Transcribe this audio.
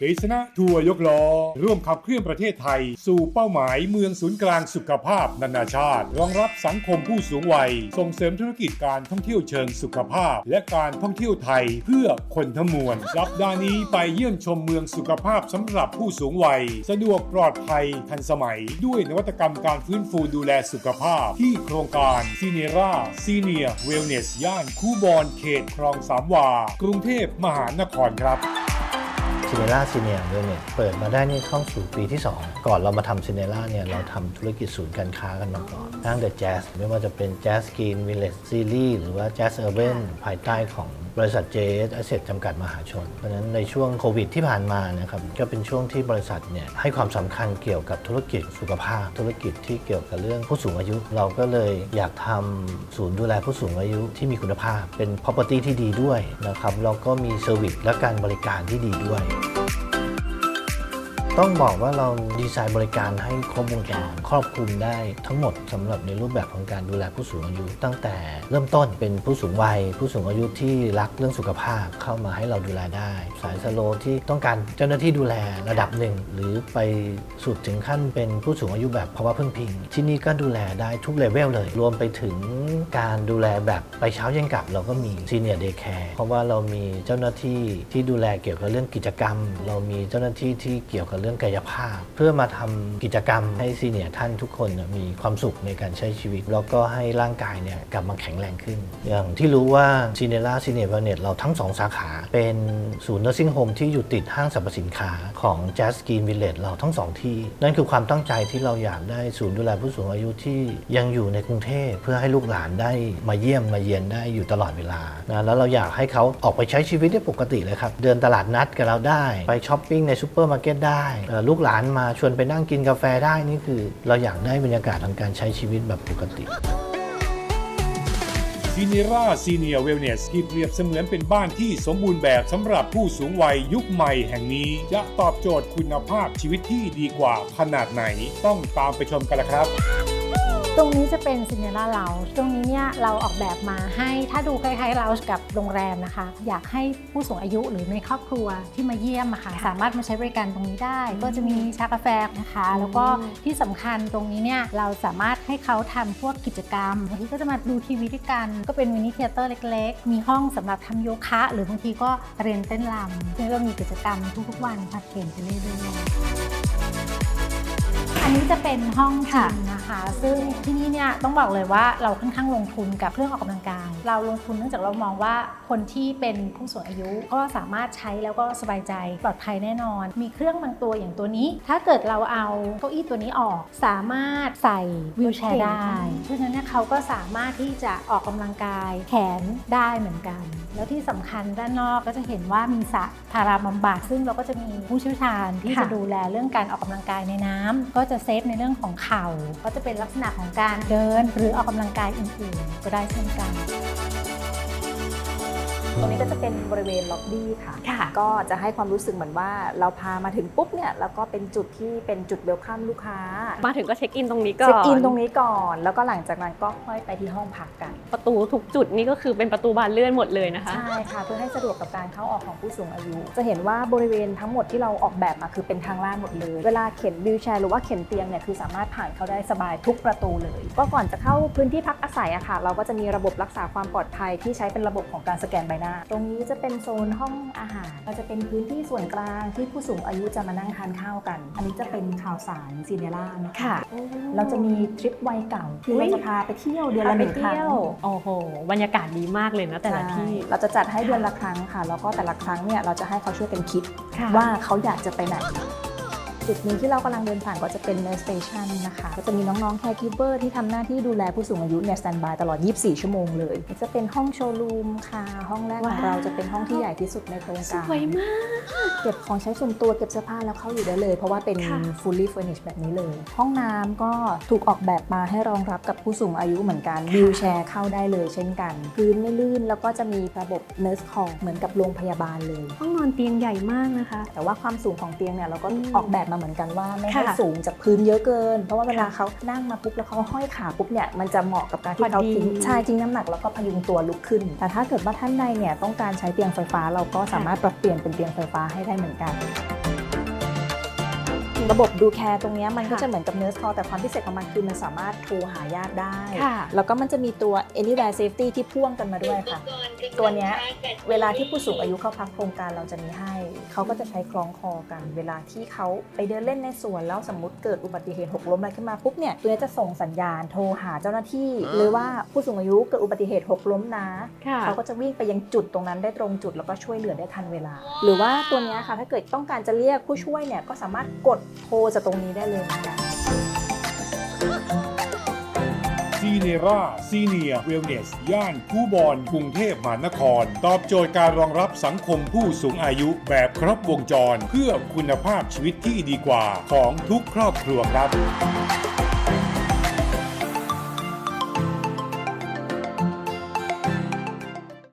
กฤษณะทัวร์ยกล้อ ร่วมขับเคลื่อนประเทศไทย สู่เป้าหมายเมืองศูนย์กลางสุขภาพนานาชาติ รองรับสังคมผู้สูงวัย ส่งเสริมธุรกิจการท่องเที่ยวเชิงสุขภาพ และการท่องเที่ยวไทยเพื่อคนทั้งมวลสัปดาห์นี้ไปเยี่ยมชมเมืองสุขภาพสำหรับผู้สูงวัย สะดวกปลอดภัยทันสมัย ด้วยนวัตกรรมการฟื้นฟูดูแลสุขภาพ ที่โครงการซีเนราซีเนียเวลเนสย่านคูบอนเขตคลองสามวา กรุงเทพมหานครครับ ซินเนล่าซีเนียด้วยเนี่ยเปิดมาได้นี่เข้าสู่ปีที่ 2 ก่อนเรามาทำซินเนล่าเนี่ยเราทำธุรกิจศูนย์การค้ากันมาก่อนตั้งแต่แจ๊สไม่ว่าจะเป็นแจ๊สกรีนวิลเลจซีรีส์หรือว่าแจ๊สเออร์เบนภายใต้ของ บริษัทเจสอเซจจำกัดมหาชน เพราะฉะนั้นในช่วงโควิดที่ผ่านมานะครับก็เป็นช่วงที่บริษัทเนี่ยให้ความสำคัญเกี่ยวกับธุรกิจสุขภาพ ธุรกิจที่เกี่ยวกับเรื่องผู้สูงอายุ เราก็เลยอยากทำศูนย์ดูแลผู้สูงอายุที่มีคุณภาพ เป็น property ที่ดีด้วยนะครับแล้วก็มีเซอร์วิสและการบริการที่ดีด้วย ต้องบอกว่าเราดีไซน์บริการให้ครบวงจรครอบคลุมได้ทั้งหมดสำหรับในรูปแบบของการดูแลผู้สูงอายุ ตั้งแต่เริ่มต้นเป็นผู้สูงวัย ผู้สูงอายุที่รักเรื่องสุขภาพเข้ามาให้เราดูแลได้ สายสโลว์ที่ต้องการเจ้าหน้าที่ดูแลระดับหนึ่ง หรือไปสุดถึงขั้นเป็นผู้สูงอายุแบบภาวะพึ่งพิง ที่นี่ก็ดูแลได้ทุกเลเวลเลย รวมไปถึงการดูแลแบบไปเช้าเย็นกลับ เราก็มีซีเนียร์เดย์แคร์เพราะว่าเรามีเจ้าหน้าที่ที่ดูแลเกี่ยวกับเรื่องกิจกรรม เรามีเจ้าหน้าที่ที่เกี่ยวกับเรื่องกายภาพ เพื่อมาทำกิจกรรมให้ซีเนียท่านทุกคนมีความสุขในการใช้ชีวิต แล้วก็ให้ร่างกายเนี่ยกลับมาแข็งแรงขึ้น อย่างที่รู้ว่าซีเนล่าซีเนียร์เวลเนตเราทั้งสองสาขา เป็นศูนย์ nursing home ที่อยู่ติดห้างสรรพสินค้าของ Jazz Green Village เราทั้งสองที่ นั่นคือความตั้งใจที่เราอยากได้ศูนย์ดูแลผู้สูงอายุที่ยังอยู่ในกรุงเทพเพื่อให้ลูกหลานได้มาเยี่ยมมาเยียนได้อยู่ตลอดเวลานะแล้วเราอยากให้เขาออกไปใช้ชีวิตได้ปกติเลยครับเดินตลาดนัดกับเราได้ไปช้อปปิ้งในซูเปอร์มาร์เก็ตได้ลูกหลานมาชวนไปนั่งกินกาแฟได้นี่คือ เราอยากได้บรรยากาศของการใช้ชีวิตแบบปกติซีเนราซีเนียเวลเนสที่เปรียบเสมือนเป็นบ้านที่สมบูรณ์แบบสำหรับผู้สูงวัยยุคใหม่แห่งนี้ จะตอบโจทย์คุณภาพชีวิตที่ดีกว่าขนาดไหน ต้องตามไปชมกันละครับ ตรงนี้จะเป็นซินเนล่าเราตรงนี้เนี่ยเราออกแบบมาให้ถ้าดูคล้ายๆเรากับโรงแรมนะคะ อยากให้ผู้สูงอายุหรือในครอบครัวที่มาเยี่ยมอะค่ะสามารถมาใช้บริการตรงนี้ได้ ก็จะมีชากาแฟนะคะ แล้วก็ที่สำคัญตรงนี้เนี่ยเราสามารถให้เขาทำพวกกิจกรรมบางทีก็จะมาดูทีวีด้วยกัน ก็เป็นมินิเทเตอร์เล็กๆ มีห้องสำหรับทำโยคะ หรือบางทีก็เรียนเต้นรำซึ่งก็มีกิจกรรมทุกๆวันผลัดเปลี่ยนไปเรื่อยๆ อันนี้จะเป็นห้องจิมนะคะ ซึ่งที่นี่เนี่ยต้องบอกเลยว่าเราค่อนข้างลงทุนกับเครื่องออกกำลังกาย เราลงทุนเนื่องจากเรามองว่าคนที่เป็นผู้สูงอายุก็สามารถใช้แล้วก็สบายใจปลอดภัยแน่นอน มีเครื่องบางตัวอย่างตัวนี้ ถ้าเกิดเราเอาเก้าอี้ตัวนี้ออก สามารถใส่วิวแชร์ได้เพราะฉะนั้นเนี่ยเขาก็สามารถที่จะออกกำลังกายแขนได้เหมือนกัน แล้วที่สำคัญด้านนอกก็จะเห็นว่ามีสระทาราบำบัดซึ่งเราก็จะมีผู้เชี่ยวชาญที่จะดูแลเรื่องการออกกำลังกายในน้ำก็จะเซฟในเรื่องของเข่า ก็จะเป็นลักษณะของการเดินหรือออกกำลังกายอื่นๆ ก็ได้เช่นกัน ตรงนี้ก็จะเป็นบริเวณล็อบบี้ค่ะค่ะ ก็จะให้ความรู้สึกเหมือนว่าเราพามาถึงปุ๊บเนี่ยแล้วก็เป็นจุดที่เป็นจุดเวลคัมลูกค้ามาถึงก็เช็คอินตรงนี้ก่อนเช็คอินตรงนี้ก่อน แล้วก็หลังจากนั้นก็ค่อยไปที่ห้องพักกัน ประตูทุกจุดนี่ก็คือเป็นประตูบานเลื่อนหมดเลยนะคะ ใช่ค่ะ เพื่อให้สะดวกกับการเข้าออกของผู้สูงอายุ จะเห็นว่าบริเวณทั้งหมดที่เราออกแบบมาคือเป็นทางลาดหมดเลย เวลาเข็นวิวแชร์หรือว่าเข็นเตียงเนี่ยคือสามารถผ่านเข้าได้สบายทุกประตูเลย ก็ก่อนจะเข้าพื้นที่พักอาศัยอะค่ะ เราก็จะมีระบบรักษาความปลอดภัยที่ใช้เป็นระบบของการสแกนใบหน้าตรงนี้จะเป็นโซนห้องอาหาร ก็จะเป็นพื้นที่ส่วนกลางที่ผู้สูงอายุจะมานั่งทานข้าวกัน อันนี้จะเป็นข่าวสารซีเนล่านะคะค่ะเราจะมีทริปวัยเก่าที่เราจะพาไปเที่ยวเดือนละหนึ่งครั้งโอ้โห บรรยากาศดีมากเลยนะแต่ละที่ใช่เราจะจัดให้เดือนละครั้งค่ะ แล้วก็แต่ละครั้งเนี่ยเราจะให้เขาช่วยกันคิดค่ะว่าเขาอยากจะไปไหน จุดนี้ที่เรากำลังเดินผ่านก็จะเป็น nurse station นะคะ ก็จะมีน้องๆ caregiver ที่ทำหน้าที่ดูแลผู้สูงอายุเนี่ย stand by ตลอด 24 ชั่วโมงเลยนี่จะเป็นห้องโชว์รูมค่ะ ห้องแรกของเราจะเป็นห้องที่ใหญ่ที่สุดในโครงสการวยมาก เก็บของใช้ส่วนตัวเก็บเสื้อผ้าแล้วเข้าอยู่ได้เลย เพราะว่าเป็นค่ะ fully furnished แบบนี้เลย ห้องน้ำก็ถูกออกแบบมาให้รองรับกับผู้สูงอายุเหมือนกันวิวแชร์เข้าได้เลย เช่นกันพื้นไม่ลื่นแล้วก็จะมีระบบ nurse call เหมือนกับโรงพยาบาลเลย ห้องนอนเตียงใหญ่มากนะคะ แต่ว่าความสูงของเตียงเนี่ยเราก็อืมออกแบบมามาเหมือนกันว่าไม่ให้ค่ะสูงจากพื้นเยอะเกิน เพราะว่าเวลาเขานั่งมาปุ๊บแล้วเขาห้อยขาปุ๊บเนี่ยมันจะเหมาะกับการที่เขาพอดีทิ้งใช่ทิ้งน้ำหนักแล้วก็พยุงตัวลุกขึ้น แต่ถ้าเกิดว่าท่านใดเนี่ยต้องการใช้เตียงไฟฟ้าเราก็สามารถปรับเปลี่ยนเป็นเตียงไฟฟ้าให้ได้เหมือนกันระบบดูแคร์ตรงเนี้ยมันก็ค่ะจะเหมือนกับเนื้อ call แต่ความพิเศษของมันคือมันสามารถโทรหาญาติได้ค่ะแล้วก็มันจะมีตัว anywhere safety ที่พ่วงกันมาด้วยค่ะ ตัวเนี้ยเวลาที่ผู้สูงอายุเข้าพักโครงการเราจะมีให้ เขาก็จะใช้คล้องคอกัน เวลาที่เขาไปเดินเล่นในสวนแล้วสมมติเกิดอุบัติเหตุหกล้มอะไรขึ้นมาปุ๊บเนี่ยตัวเนี้ยจะส่งสัญญาณโทรหาเจ้าหน้าที่หรือว่าผู้สูงอายุเกิดอุบัติเหตุหกล้มนะค่ะเขาก็จะวิ่งไปยังจุดตรงนั้นได้ตรงจุดแล้วก็ช่วยเหลือได้ทันเวลา หรือว่าตัวเนี้ยค่ะถ้าเกิดต้องการจะเรียกผู้ช่วยเนี่ยก็สามารถกดโทรจากตรงนี้ได้เลยเหมือนกัน เนราซีเนียเวลเนส ย่านคูบอนกรุงเทพมหานคร ตอบโจทย์การรองรับสังคมผู้สูงอายุแบบครบวงจร เพื่อคุณภาพชีวิตที่ดีกว่าของทุกครอบครัวครับ